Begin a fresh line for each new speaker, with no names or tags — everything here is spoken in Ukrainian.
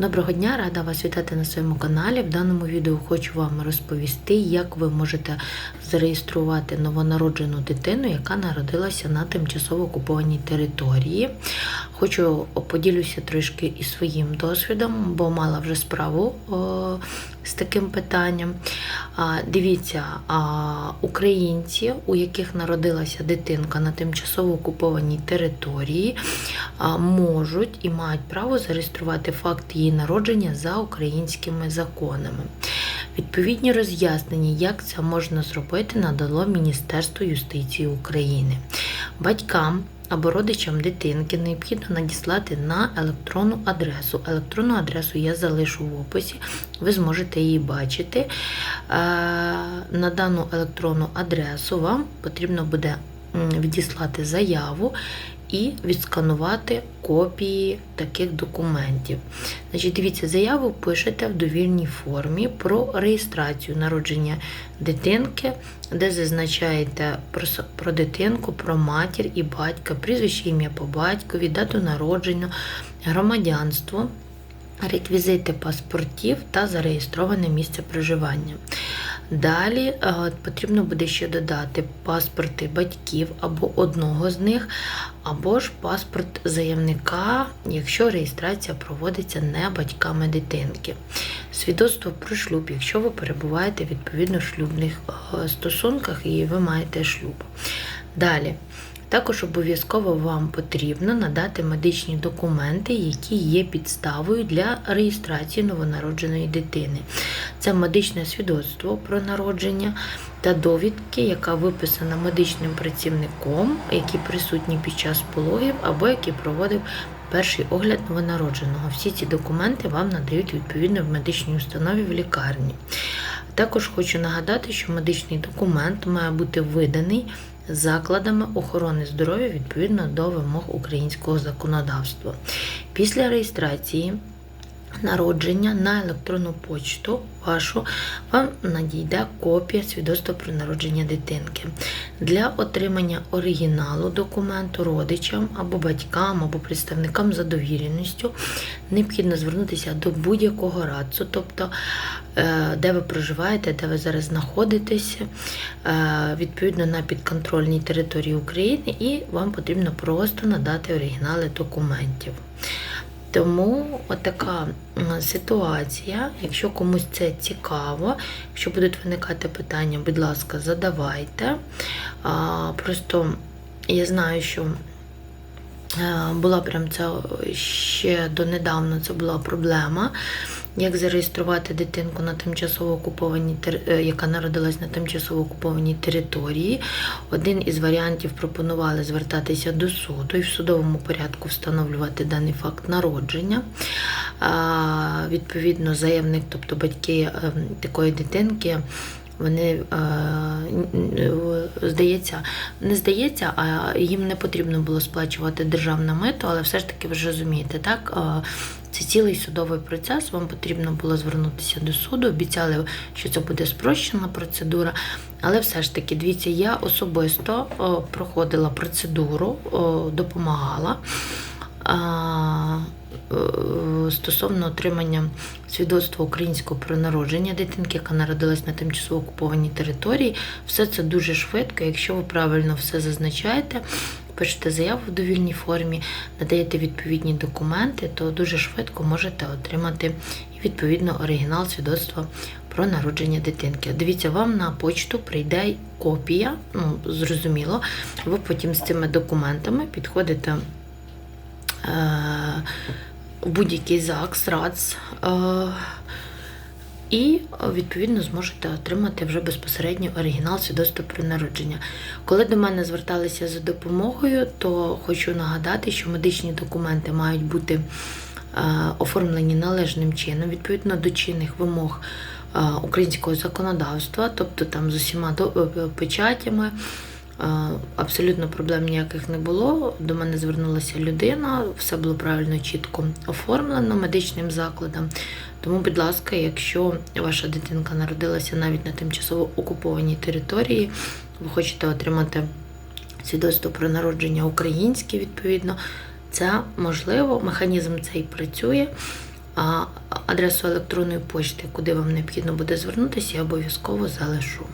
Доброго дня, рада вас вітати на своєму каналі. В даному відео хочу вам розповісти, як ви можете зареєструвати новонароджену дитину, яка народилася на тимчасово окупованій території. Хочу поділюся трошки і своїм досвідом, бо мала вже справу з таким питанням. Дивіться, українці, у яких народилася дитинка на тимчасово окупованій території, можуть і мають право зареєструвати факт її народження за українськими законами. Відповідні роз'яснення, як це можна зробити, надало Міністерство юстиції України. Батькам або родичам дитинки необхідно надіслати на електронну адресу. Електронну адресу я залишу в описі, ви зможете її бачити. Е, На дану електронну адресу вам потрібно буде відіслати заяву і відсканувати копії таких документів. Значить, дивіться, заяву пишете в довільній формі про реєстрацію народження дитинки, де зазначаєте про, дитинку, про матір і батька, прізвище ім'я по батькові, дату народження, громадянство, реквізити паспортів та зареєстроване місце проживання. Далі е, потрібно буде ще додати паспорти батьків або одного з них, або ж паспорт заявника, якщо реєстрація проводиться не батьками дитинки. Свідоцтво про шлюб, якщо ви перебуваєте відповідно в шлюбних е, стосунках і ви маєте шлюб. Далі. Також обов'язково вам потрібно надати медичні документи, які є підставою для реєстрації новонародженої дитини. Це медичне свідоцтво про народження та довідки, яка виписана медичним працівником, які присутні під час пологів або який проводив перший огляд новонародженого. Всі ці документи вам надають відповідно в медичній установі в лікарні. Також хочу нагадати, що медичний документ має бути виданий закладами охорони здоров'я відповідно до вимог українського законодавства. Після реєстрації народження на електронну почту вашу вам надійде копія свідоцтва про народження дитинки. Для отримання оригіналу документу родичам або батькам, або представникам за довіреністю необхідно звернутися до будь-якого радцу, тобто е, де ви проживаєте, де ви зараз знаходитесь, е, відповідно на підконтрольній території України, і вам потрібно просто надати оригінали документів. Тому отака ситуація. Якщо комусь це цікаво, якщо будуть виникати питання, будь ласка, задавайте. Просто я знаю, що була прям це ще донедавна це була проблема. Як зареєструвати дитинку на тимчасово окупованій е, яка народилась на тимчасово окупованій території? Один із варіантів пропонували звертатися до суду і в судовому порядку встановлювати даний факт народження. Відповідно, заявник, тобто батьки е, такої дитинки. Вони е, здається, не здається, а їм не потрібно було сплачувати державне мито, але все ж таки ви ж розумієте, так е, це цілий судовий процес. Вам потрібно було звернутися до суду. Обіцяли, що це буде спрощена процедура. Але все ж таки, дивіться, я особисто проходила процедуру, допомагала. Е, Стосовно отримання свідоцтва українського про народження дитинки, яка народилась на тимчасово окупованій території, все це дуже швидко. Якщо ви правильно все зазначаєте, пишете заяву в довільній формі, надаєте відповідні документи, то дуже швидко можете отримати відповідно оригінал свідоцтва про народження дитинки. Дивіться, вам на почту прийде копія, ну зрозуміло. Ви потім з цими документами підходите будь-який ЗАГС, РАЦ. Е, і е, відповідно зможете отримати вже безпосередньо оригінал свідоцтва про народження. Коли до мене зверталися за допомогою, то хочу нагадати, що медичні документи мають бути е, оформлені належним чином, відповідно до чинних вимог е, українського законодавства, тобто там з усіма е, печатями. Абсолютно проблем ніяких не було. До мене звернулася людина, все було правильно, чітко оформлено медичним закладом. Тому, будь ласка, якщо ваша дитинка народилася навіть на тимчасово окупованій території, ви хочете отримати свідоцтво про народження українське, відповідно, це можливо, механізм цей працює. А адресу електронної почти, куди вам необхідно буде звернутися, я обов'язково залишу.